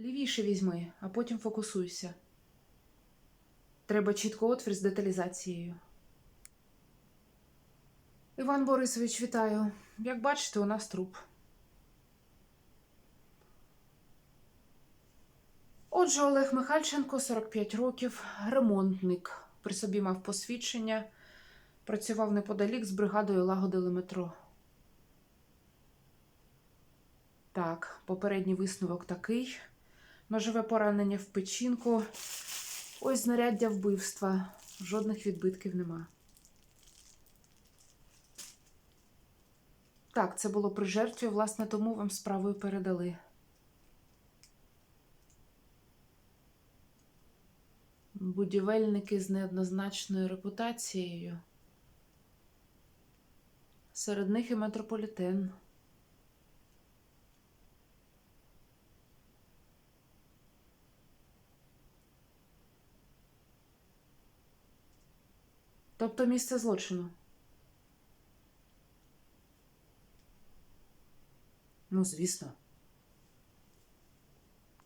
Лівіше візьми, а потім фокусуйся. Треба чітко отвір з деталізацією. Іван Борисович, вітаю. Як бачите, у нас труп. Отже, Олег Михальченко, 45 років, ремонтник. При собі мав посвідчення, працював неподалік з бригадою лагодили метро. Так, попередній висновок такий. Ножове поранення в печінку. Ось знаряддя вбивства. Жодних відбитків нема. Так, це було при жертві, власне, тому вам справою передали. Будівельники з неоднозначною репутацією. Серед них і метрополітен. Тобто місце злочину. Ну, звісно.